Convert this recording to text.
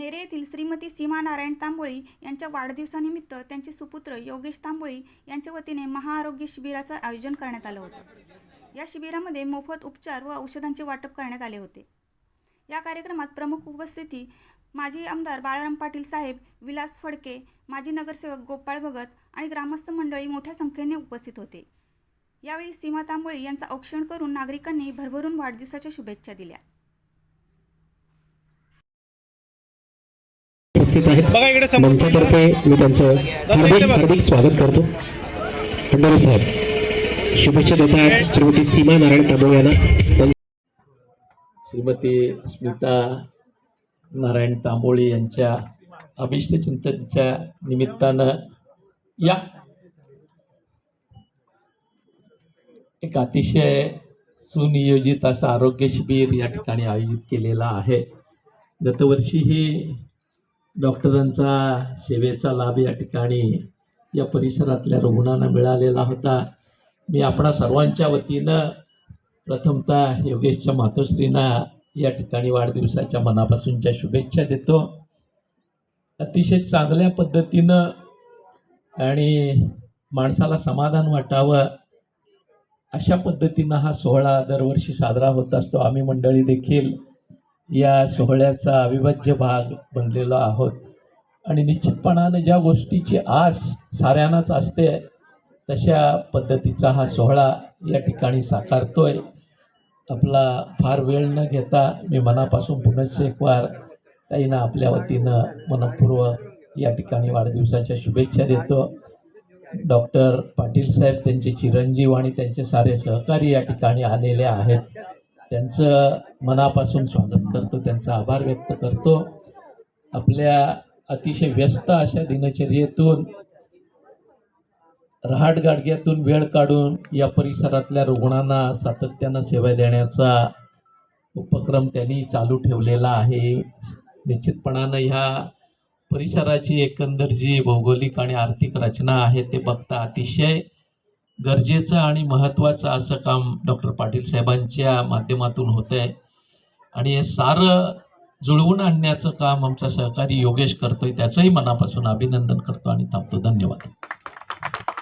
नेरे येथील श्रीमती सीमा नारायण तांबोळी यांच्या वाढदिवसानिमित्त त्यांचे सुपुत्र योगेश तांबोळी यांच्या वतीने महाआरोग्य शिबिराचं आयोजन करण्यात आलं होतं. या शिबिरामध्ये मोफत उपचार व औषधांचे वाटप करण्यात आले होते. या कार्यक्रमात प्रमुख उपस्थिती माजी आमदार बाळाराम पाटील साहेब विलास फडके माजी नगरसेवक गोपाळ भगत आणि ग्रामस्थ मंडळी मोठ्या संख्येने उपस्थित होते. यावेळी सीमा तांबोळी यांचा औक्षण करून नागरिकांनी भरभरून वाढदिवसाच्या शुभेच्छा दिल्या. उपस्थित आहेत. बघा इकडे समोर. मंचातर्फे मी त्यांचं हार्दिक हार्दिक स्वागत करतो. खंडारे साहेब शुभेच्छा देत आहेत श्रीमती सीमा नारायण तांबोळे यांना. श्रीमती स्मिता नारायण तांबोळी यांच्या अभिष्ट चिंतनेच्या निमित्तानं या एक अतिशय सुनियोजित असं आरोग्य शिबिर या ठिकाणी आयोजित केलेलं आहे. गतवर्षीही डॉक्टरांचा सेवेचा लाभ या ठिकाणी या परिसरातल्या रुग्णांना मिळालेला होता. मी आपणा सर्वांच्या वतीनं प्रथमतः योगेशच्या मातोश्रींना या ठिकाणी वाढदिवसाच्या मनापासूनच्या शुभेच्छा देतो. अतिशय चांगल्या पद्धतीनं आणि माणसाला समाधान वाटावं अशा पद्धतीनं हा सोहळा दरवर्षी साजरा होत असतो. आम्ही मंडळी देखील या सोहळ्याचा अविभाज्य भाग बनलेलो आहोत. आणि निश्चितपणानं ज्या गोष्टीची आस साऱ्यांनाच असते तशा पद्धतीचा हा सोहळा या ठिकाणी साकारतो आहे आपला फार वेळ न घेता मी मनापासून पुनश्च एक वार ताईंना आपल्या वतीनं मनपूर्वक या ठिकाणी वाढदिवसाच्या शुभेच्छा देतो. डॉक्टर पाटील साहेब त्यांचे चिरंजीव आणि त्यांचे सारे सहकारी या ठिकाणी आलेले आहेत. त्यांचं मनापासून स्वागत करतो त्यांचा आभार व्यक्त करतो. आपल्या अतिशय व्यस्त अशा दिनचर्येतून रहाट गाडग्यातून वेळ काढून या परिसरातल्या रुग्णांना सातत्यानं सेवा देण्याचा उपक्रम त्यांनी चालू ठेवलेला आहे. निश्चितपणानं ह्या परिसराची एकंदर जी भौगोलिक आणि आर्थिक रचना आहे ते बघता अतिशय गरजेचं आणि महत्त्वाचं असं काम डॉक्टर पाटील साहेबांच्या माध्यमातून होतं आहे. आणि हे सारं जुळवून आणण्याचं काम आमचा सहकारी योगेश करतोय त्याचंही मनापासून अभिनंदन करतो आणि थांबतो. धन्यवाद.